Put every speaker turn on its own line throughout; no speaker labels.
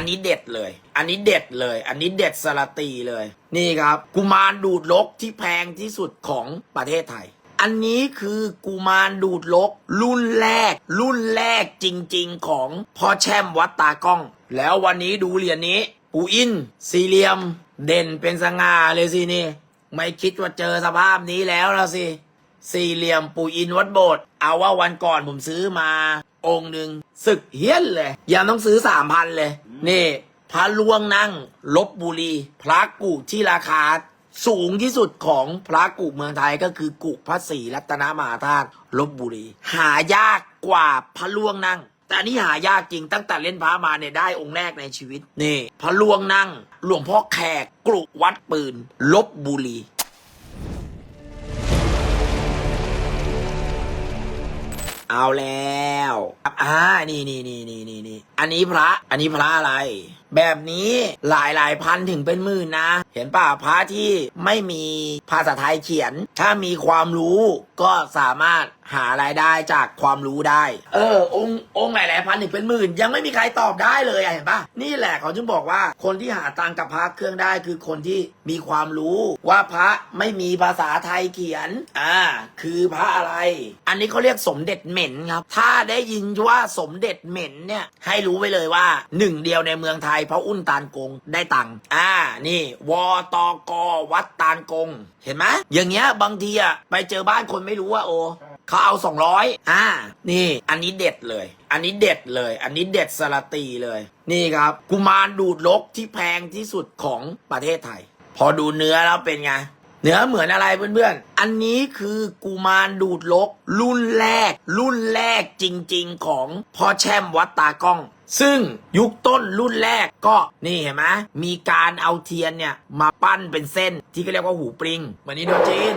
อันนี้เด็ดเลย อันนี้เด็ดเลย อันนี้เด็ดสลตีเลย นี่ครับ กุมารดูดลกที่แพงที่สุดของประเทศไทย อันนี้คือกุมารดูดลก รุ่นแรก รุ่นแรกจริง ๆ ของพ่อแช่มวัดตากล้อง แล้ววันนี้ดูเหรียญนี้ปูอินสี่เหลี่ยม เด่นเป็นสง่าเลยสินี่ ไม่คิดว่าเจอสภาพนี้แล้วละสิ สี่เหลี่ยมปูอินวัดโบสถ์เอาว่าวันก่อนผมซื้อมา องค์หนึ่งศึกเฮี้ยนเลย ยังต้องซื้อสามพันเลย นี่ พระลวงนั่งลบบุรี พระกุที่ราคาสูงที่สุดของพระกุเมืองไทยก็คือกุพระศรีรัตนมหาธาตุลบบุรี หายากกว่าพระลวงนั่ง แต่อันนี้หายากจริงตั้งแต่เล่นพระมาเนี่ยได้องค์แรกในชีวิต นี่ พระลวงนั่ง หลวงพ่อแขกกรุวัดปืนลบบุรี เอาแล้วอ่านี่นี่นี่นี่นี่นี่อันนี้พระ อันนี้พระอะไร แบบนี้หลายหลายพันถึงเป็นหมื่นนะ เห็นป่ะพระที่ไม่มีภาษาไทยเขียน ถ้ามีความรู้ก็สามารถหารายได้จากความรู้ได้ เออ องค์องค์หลายหลายพันถึงเป็นหมื่น ยังไม่มีใครตอบได้เลยเห็นป่ะนี่แหละเขาจึงบอกว่าคนที่หาตังกับพระเครื่องได้คือคนที่มีความรู้ว่าพระไม่มีภาษาไทยเขียน อ่า คือพระอะไร อันนี้เขาเรียกสมเด็จเหม็นครับ ถ้าได้ยินว่าสมเด็จเหม็นเนี่ยให้รู้ไว้เลยว่าหนึ่งเดียวในเมืองไทยเพราะอุ้นตานกงได้ตังค์อ่านี่วตกวัดตานกง เห็นไหมอย่างเงี้ยบางทีอะไปเจอบ้านคนไม่รู้ว่าโอเขาเอาสองร้อยอ่านี่ อันนี้เด็ดเลย อันนี้เด็ดเลย อันนี้เด็ดสลตีเลย นี่ครับกุมารดูดลกที่แพงที่สุดของประเทศไทย พอดูเนื้อแล้วเป็นไง เหนือเหมือนอะไรเพื่อนๆ อันนี้คือกุมารดูดลก รุ่นแรก รุ่นแรกจริงๆของพ่อแช่มวัดตากล้อง ซึ่งยุคต้นรุ่นแรกก็นี่เห็นไหมมีการเอาเทียนเนี่ยมาปั้นเป็นเส้นที่เขาเรียกว่าหูปริงเหมือนอินโดจีน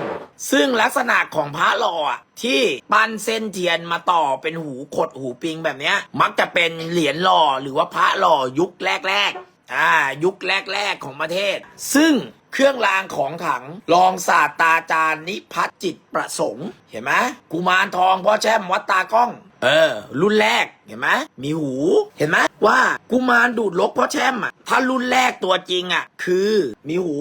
ซึ่งลักษณะของพระหล่อที่ปั้นเส้นเทียนมาต่อเป็นหูขดหูปริงแบบเนี้ยมักจะเป็นเหรียญหล่อหรือว่าพระหล่อยุคแรกๆอ่ายุคแรก ๆของประเทศ ซึ่ง เครื่องรางของขลังรองศาสตราจารย์นิพัฒจิตประสงค์ เห็นไหมกุมารทองพ่อแช่มวัดตากล้อง เออ รุ่นแรกเห็นไหมมีหู เห็นไหมว่ากุมารดูดลกพ่อแช่มอะถ้ารุ่นแรกตัวจริงอะ คือมีหู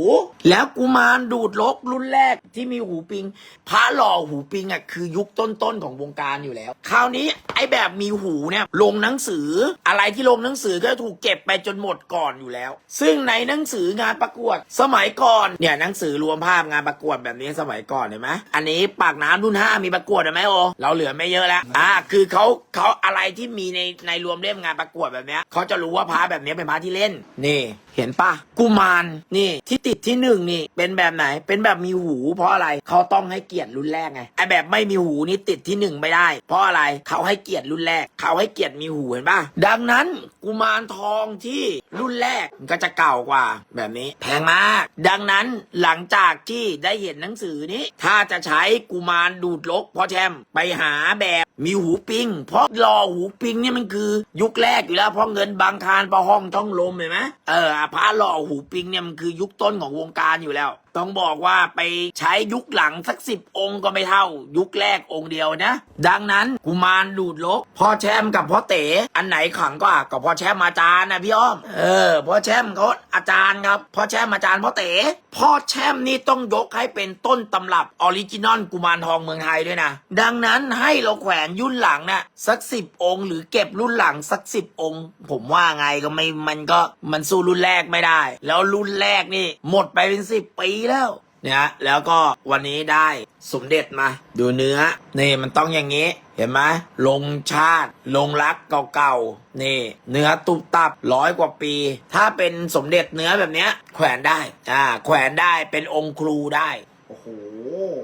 แล้วกุมารดูดลกรุ่นแรกที่มีหูปิงพระหล่อหูปิงอะคือยุคต้นๆของวงการอยู่แล้ว คราวนี้ไอ้แบบมีหูเนี่ยลงหนังสืออะไรที่ลงหนังสือก็ถูกเก็บไปจนหมดก่อนอยู่แล้ว ซึ่งในหนังสืองานประกวดสมัยก่อนเนี่ยหนังสือรวมภาพงานประกวดแบบนี้สมัยก่อนเห็นไหมอันนี้ปากน้ำรุ่นห้ามีประกวดเห็นไหมโอเราเหลือไม่เยอะแล้วอ่าคือเขาเขาอะไรที่มีในในรวมเล่มงานประกวดแบบเนี้ยเขาจะรู้ว่าพระแบบนี้เป็นพระที่เล่น นี่ เห็นปะกุมารนี่ที่ติดที่หนึ่งนี่ เป็นแบบไหน เป็นแบบมีหู เพราะอะไรเขาต้องให้เกียรติรุ่นแรกไงไอแบบไม่มีหูนี่ติดที่หนึ่งไม่ได้ เพราะอะไรเขาให้เกียรติรุ่นแรก เขาให้เกียรติมีหูเห็นปะดังนั้นกุมารทองที่รุ่นแรกมันก็จะเก่ากว่าแบบนี้ แพงมาก ดังนั้นหลังจากที่ได้เห็นหนังสือนี้ ถ้าจะใช้กุมารดูดลกพอแชมไปหาแบบมีหูปิง เพราะรอหูปิงเนี่ยมันคือยุคแรกอยู่แล้วเพราะเงินบางคานประห้องท่องลมเห็นไหมเออพระหล่อหูปิงเนี่ยมันคือยุคต้นของวงการอยู่แล้ว ต้องบอกว่าไปใช้ยุคหลังสักสิบองค์ก็ไม่เท่า ยุคแรกองค์เดียวนะ ดังนั้นกุมารดูดลกพ่อแชมกับพ่อเต๋อันไหนขังกว่าก็พ่อแชมอาจารย์นะพี่อ้อมเออพ่อแชมเขาอาจารย์ครับพ่อแชมอาจารย์พ่อเต๋พ่อแชมนี่ต้องยกให้เป็นต้นตำรับออริจินอลกุมารทองเมืองไทยด้วยนะ ดังนั้นให้เราแขวนยุ่นหลังน่ะสักสิบองค์ หรือเก็บรุ่นหลังสักสิบองค์ ผมว่าไงก็ไม่มันก็มันสู้รุ่นแรกไม่ได้ แล้วรุ่นแรกนี่ หมดไปเป็นสิบปีแล้วเนี่ยฮะแล้วก็วันนี้ได้สมเด็จมา ดูเนื้อ นี่มันต้องอย่างนี้ เห็นไหมลงชาติ ลงรักเก่าๆ นี่ เนื้อตุบตับร้อยกว่าปี ถ้าเป็นสมเด็จเนื้อแบบเนี้ย แขวนได้ อ่า แขวนได้เป็นองค์ครูได้
โอ้โห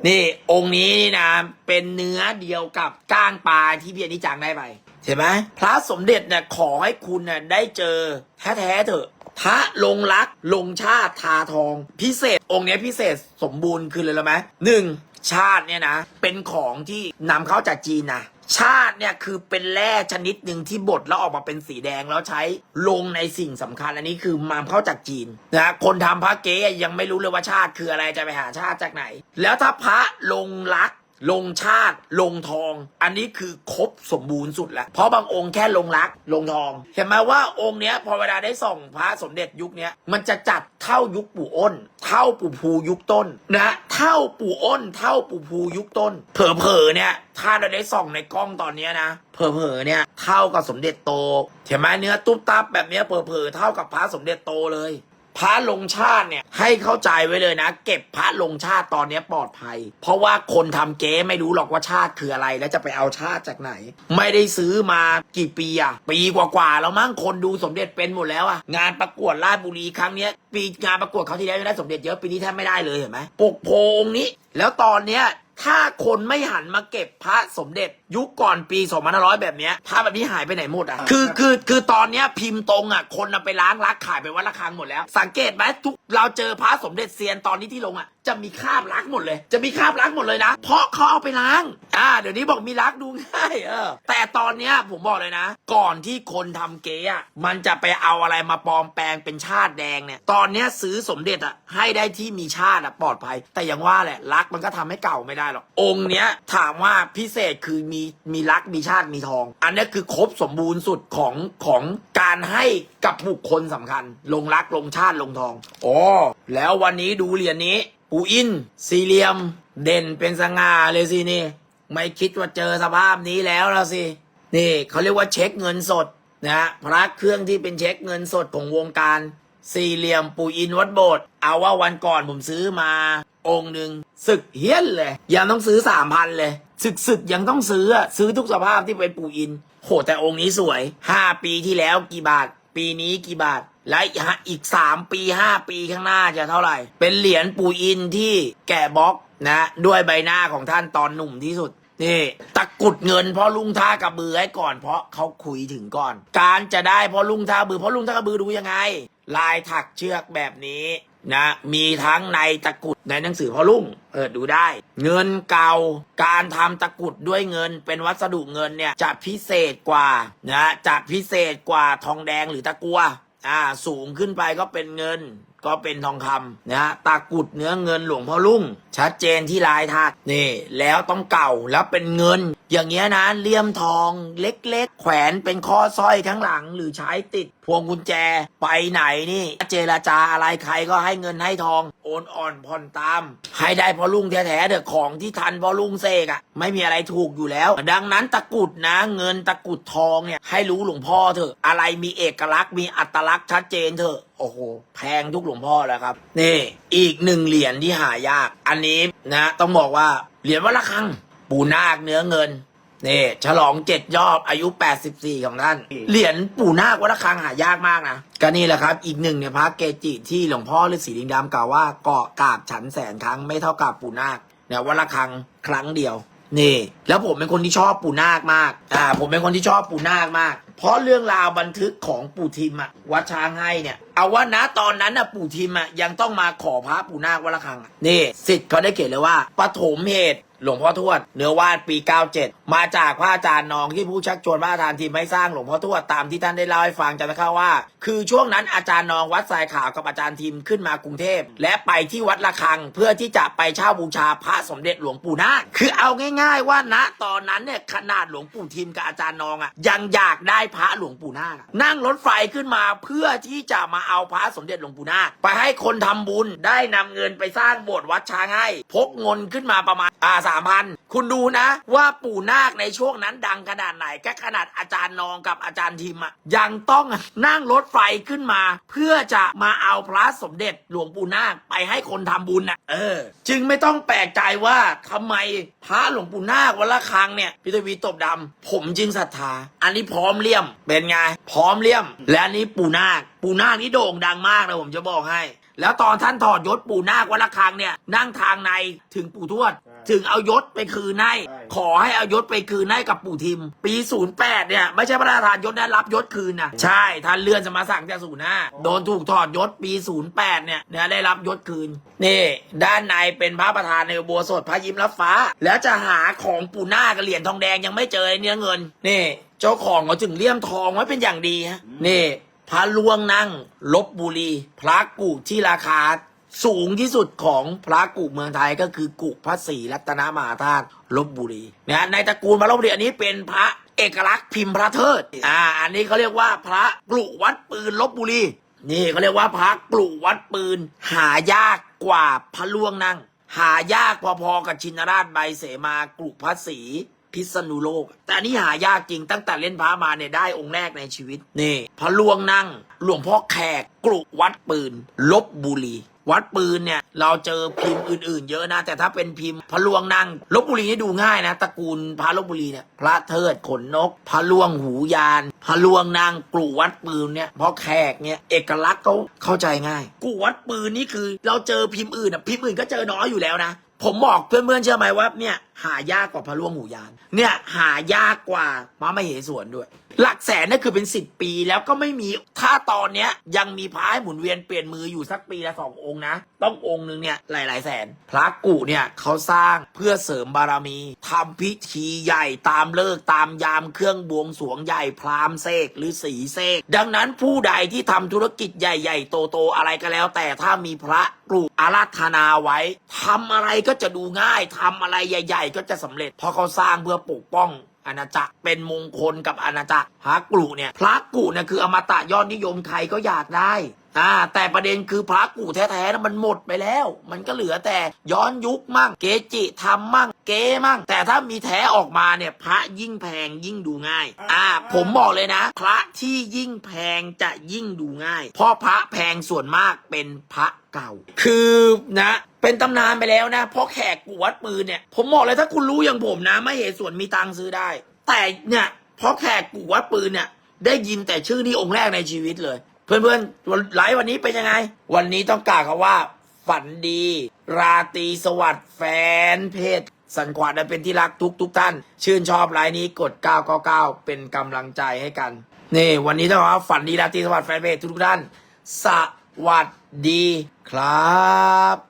นี่องค์นี้นี่นะ เป็นเนื้อเดียวกับก้างปลาที่พี่อนิจังได้ไปเห็นไหมพระสมเด็จเนี่ยขอให้คุณน่ะได้เจอแท้ๆเถอะ พระลงรักลงชาติทาทอง พิเศษองค์นี้พิเศษสมบูรณ์คือเลยละไหมหนึ่งชาติเนี่ยนะ เป็นของที่นำเข้าจากจีนนะชาติเนี่ยคือเป็นแร่ชนิดหนึ่งที่บดแล้วออกมาเป็นสีแดงแล้วใช้ลงในสิ่งสำคัญ อันนี้คือมามเข้าจากจีนนะคนทำพระเก๊ยังไม่รู้เลยว่าชาติคืออะไรจะไปหาชาติจากไหน แล้วถ้าพระลงรัก ลงชาติลงทอง อันนี้คือครบสมบูรณ์สุดแล้ว เพราะบางองค์แค่ลงรักลงทอง เห็นไหมว่าองค์เนี้ยพอเวลาได้ส่องพระสมเด็จยุคเนี้ยมันจะจัดเท่ายุคปู่อ้น เท่าปู่ภูยุคต้นนะเท่าปู่อ้น เท่าปู่ภูยุคต้น เผลอๆเนี่ยถ้าเราได้ส่องในกล้องตอนเนี้ยนะเผลอๆเนี่ยเท่ากับสมเด็จโตเห็นไหมเนื้อตุ๊บตับแบบเนี้ยเผลอๆเท่ากับพระสมเด็จโตเลย พระลงชาติเนี่ยให้เข้าใจไว้เลยนะ เก็บพระลงชาติตอนนี้ปลอดภัย เพราะว่าคนทำเก๊ไม่รู้หรอกว่าชาติคืออะไร แล้วจะไปเอาชาติจากไหน ไม่ได้ซื้อมากี่ปีอะปีกว่าๆแล้วมั้งคนดูสมเด็จเป็นหมดแล้วอะงานประกวดราชบุรีครั้งเนี้ยปีงานประกวดเขาที่แล้วได้สมเด็จเยอะปีนี้แทบไม่ได้เลยเห็นไหมปกโพงนี้ แล้วตอนเนี้ยถ้าคนไม่หันมาเก็บพระสมเด็จยุคก่อนปี2500 แบบเนี้ยพระแบบนี้หายไปไหนหมดอะ คือคือคือตอนเนี้ยพิมพ์ตรงอะ คนเอาไปล้างรักขายไปวัดละครังหมดแล้ว สังเกตไหมทุกเราเจอพระสมเด็จเซียนตอนนี้ที่ลงอะ จะมีคราบรักหมดเลย จะมีคราบรักหมดเลยนะ เพราะเขาเอาไปล้าง อ่า เดี๋ยวนี้บอกมีรักดูง่ายเออ แต่ตอนเนี้ยผมบอกเลยนะ ก่อนที่คนทำเก๊อะมันจะไปเอาอะไรมาปลอมแปลงเป็นชาติแดงเนี่ย ตอนเนี้ยซื้อสมเด็จอะให้ได้ที่มีชาติอะปลอดภัย แต่อย่างว่าแหละรักมันก็ทำให้เก่าไม่ได้หรอกองค์เนี้ยถามว่าพิเศษคือมีมีรักมีชาติมีทอง อันนี้คือครบสมบูรณ์สุดของของการให้กับบุคคลสำคัญ ลงรักลงชาติลงทองอ๋อแล้ววันนี้ดูเหรียญนี้ปูอินสี่เหลี่ยม เด่นเป็นสง่าเลยสินี่ ไม่คิดว่าเจอสภาพนี้แล้วละสินี่เขาเรียกว่าเช็คเงินสดนะฮะพระเครื่องที่เป็นเช็คเงินสดของวงการสี่เหลี่ยมปูอินวัดโบสถ์เอาว่าวันก่อนผมซื้อมาองค์หนึ่งศึกเฮี้ยนเลยยังต้องซื้อสามพันเลย ศึกศึกยังต้องซื้อซื้อทุกสภาพที่เป็นปูอิน โหแต่องค์นี้สวย ห้าปีที่แล้วกี่บาท ปีนี้กี่บาท และอีกสามปีห้าปีข้างหน้าจะเท่าไหร่ เป็นเหรียญปูอินที่แกะบล็อกนะ ด้วยใบหน้าของท่านตอนหนุ่มที่สุดนี่ตะกุดเงินพราะลุงท่ากระบือให้ก่อนเพราะเขาคุยถึงก่อน การจะได้พราะลุงท่ากระบือพราะลุงท่ากระบือดูยังไง ลายถักเชือกแบบนี้ นะมีทั้งในตะกุดในหนังสือพ่อลุงเปิดดูได้ เงินเก่าการทำตะกุดด้วยเงินเป็นวัสดุเงินเนี่ยจะพิเศษกว่านะจะพิเศษกว่าทองแดงหรือตะกัวอ่าสูงขึ้นไปก็เป็นเงินก็เป็นทองคำนะฮะตากุดเนื้อเงินหลวงพ่อลุ่ง ชัดเจนที่ลายทัดนี่ แล้วต้องเก่าแล้วเป็นเงิน อย่างเงี้ยนะเลี่ยมทองเล็กๆ แขวนเป็นข้อสร้อยข้างหลัง หรือใช้ติดพวงกุญแจไปไหนนี่ เจรจาอะไรใครก็ให้เงินให้ทองโอนอ่อนผ่อนตาม ให้ได้พอลุงแท้ๆเถอะของที่ทันพอลุงเสกอะไม่มีอะไรถูกอยู่แล้ว ดังนั้นตะกุดนะ เงินตะกุดทองเนี่ยให้รู้หลวงพ่อเถอะ อะไรมีเอกลักษณ์มีอัตลักษณ์ชัดเจนเถอะโอ้โหแพงทุกหลวงพ่อแล้วครับนี่อีกหนึ่งเหรียญที่หายาก อันนี้นะ ต้องบอกว่าเหรียญวัดละคัง ปูนาคเนื้อเงินนี่ฉลองเจ็ดยอดอายุ 84 ของท่าน เหรียญปู่นาควัดระฆังหายากมากนะก็นี่แหละครับ อีกหนึ่งเนี่ยพระเกจิที่หลวงพ่อฤาษีลิงดำกล่าวว่าเกาะกาบฉันแสนครั้งไม่เท่ากับปู่นาคเนี่ยวัดระฆังครั้งเดียว นี่ แล้วผมเป็นคนที่ชอบปู่นาคมากอ่าผมเป็นคนที่ชอบปู่นาคมาก เพราะเรื่องราวบันทึกของปู่ทิมอะวัดช้างให้เนี่ย เอาว่านะตอนนั้นอะปู่ทิมอะยังต้องมาขอพระปู่นาควัดระฆังนี่สิทธิ์เขาได้เขียนเลยว่าปฐมเหตุ หลวงพ่อทวด เนื้อวาดปี 97 มาจากพระอาจารย์นองที่ผู้ชักชวนพระอาจารย์ทีมให้สร้างหลวงพ่อทวดตามที่ท่านได้เล่าให้ฟังจำได้ข้าว่า คือช่วงนั้นอาจารย์นองวัดทรายขาวกับอาจารย์ทีมขึ้นมากรุงเทพ และไปที่วัดระฆังเพื่อที่จะไปเช่าบูชาพระสมเด็จหลวงปู่นาคคือเอาง่าย ๆ ว่าณตอนนั้นเนี่ยขนาดหลวงปู่ทิมกับอาจารย์นองอะยังอยากได้พระหลวงปู่นาคนั่งรถไฟขึ้นมาเพื่อที่จะมาเอาพระสมเด็จหลวงปู่นาคไปให้คนทำบุญได้นำเงินไปสร้างโบสถ์วัดช้างให้พกเงินขึ้นมาประมาณอ่าสามพันคุณดูนะ ว่าปู่นาคในช่วงนั้นดังขนาดไหนก็ขนาดอาจารย์นองกับอาจารย์ทิมอะยังต้องนั่งรถไฟขึ้นมา เพื่อจะมาเอาพระสมเด็จหลวงปู่นาคไปให้คนทำบุญนะเออ จึงไม่ต้องแปลกใจว่าทำไมพระหลวงปู่นาควัดละคังเนี่ยพิทวีตบดำผมจึงศรัทธา อันนี้พร้อมเลี่ยมเป็นไง พร้อมเลี่ยม และอันนี้ปู่นาคปู่นาคนี่โด่งดังมากนะผมจะบอกให้แล้วตอนท่านถอดยศปู่นาควัดละคังเนี่ยนั่งทางในถึงปู่ทวด ถึงเอายศไปคืนให้ขอให้เอายศไปคืนให้กับปู่ทิม ปี 08 เนี่ย ไม่ใช่พระราชทานยศได้รับยศคืนนะใช่ท่านเลื่อนสมาสั่งจากศูนย์ห้าโดนถูกถอดยศปี 08 เนี่ยเนี่ยได้รับยศคืน นี่ ด้านในเป็นพระประธานในอุโบสถพระยิ้มรับฟ้า แล้วจะหาของปู่นาคกับเหรียญทองแดงยังไม่เจอเนื้อเงิน นี่ เจ้าของเขาถึงเลี่ยมทองไว้เป็นอย่างดีฮะนี่ พระลวงนั่งลบบุรี พระกูที่ราคา สูงที่สุดของพระกุเมืองไทยก็คือกุพระศรีรัตนมหาธาตุลบบุรีนะในตระกูลพระลบบุรีอันนี้เป็นพระเอกลักษณ์พิมพ์พระเทิดอ่าอันนี้เขาเรียกว่าพระกลุวัดปืนลบบุรีนี่เขาเรียกว่าพระกลุวัดปืน หายากกว่าพระล่วงนั่ง หายากพอๆกับชินราชใบเสมากลุพระศรีพิษณุโลก แต่อันนี้หายากจริงตั้งแต่เล่นพระมาเนี่ยได้องค์แรกในชีวิตนี่พระล่วงนั่ง หลวงพ่อแขกกลุวัดปืนลบบุรี วัดปืนเนี่ยเราเจอพิมพ์อื่นๆ เยอะนะ แต่ถ้าเป็นพิมพ์พระลวงนั่งลบบุรีนี่ดูง่ายนะตระกูลพระลบบุรีเนี่ยพระเทิดขนนก พระลวงหูยาน พระลวงนางกลุ่วัดปืนเนี่ยเพราะแขกเนี่ยเอกลักษณ์เขาเข้าใจง่ายกลุวัดปืนนี่คือ เราเจอพิมพ์อื่นอะพิมพ์อื่นก็เจอน้อยอยู่แล้วนะผมบอกเพื่อนๆเชื่อไหมว่าเนี่ย หายากกว่าพระล่วงหูยาน เนี่ยหายากกว่าพระมเหสวนด้วย หลักแสนนั่นคือเป็นสิบปีแล้วก็ไม่มีถ้าตอนเนี้ย ยังมีพระให้หมุนเวียนเปลี่ยนมืออยู่สักปีละสององค์นะ ต้ององค์หนึ่งเนี่ยหลายๆแสน พระกุเนี่ยเขาสร้างเพื่อเสริมบารมีทำพิธีใหญ่ตามเลิกตามยามเครื่องบวงสรวงใหญ่พรามเสกหรือสีเสกดังนั้นผู้ใดที่ทำธุรกิจใหญ่ๆ โตๆอะไรก็แล้ว แต่ถ้ามีพระกรุอาราธนาไว้ทำอะไรก็จะดูง่ายทำอะไรใหญ่ๆก็จะสำเร็จ เพราะเขาสร้างเพื่อปกป้องอาณาจักรเป็นมงคลกับอาณาจักรพระกรุเนี่ยพระกุเนี่ยคืออมตะยอดนิยมใครก็อยากได้ อ่าแต่ประเด็นคือพระกุแท้ๆนะมันหมดไปแล้ว มันก็เหลือแต่ย้อนยุคมั่ง เกจิทำมั่ง เก๊มั่ง แต่ถ้ามีแท้ออกมาเนี่ย พระยิ่งแพงยิ่งดูง่าย อ่า ผมบอกเลยนะ พระที่ยิ่งแพงจะยิ่งดูง่าย เพราะพระแพงส่วนมากเป็นพระเก่า คือนะเป็นตำนานไปแล้วนะเพราะแขกกูวัดปืนเนี่ยผมบอกเลยถ้าคุณรู้อย่างผมนะ ไม่เหตุส่วนมีตังค์ซื้อได้ แต่เนี่ยเพราะแขกกูวัดปืนเนี่ยได้ยินแต่ชื่อนี้องค์แรกในชีวิตเลย เพื่อนๆวันไลฟ์วันนี้เป็นยังไง วันนี้ต้องกล่าวคำว่า ฝันดี ราตรีสวัสดิ์แฟนเพจสันขวานอันเป็นที่รักทุกทุกๆท่าน ชื่นชอบไลน์นี้กด 999 เป็นกำลังใจให้กัน นี่ วันนี้ต้องบอกว่าฝันดีราตรีสวัสดิ์แฟนเพจทุกๆท่าน สวัสดีครับ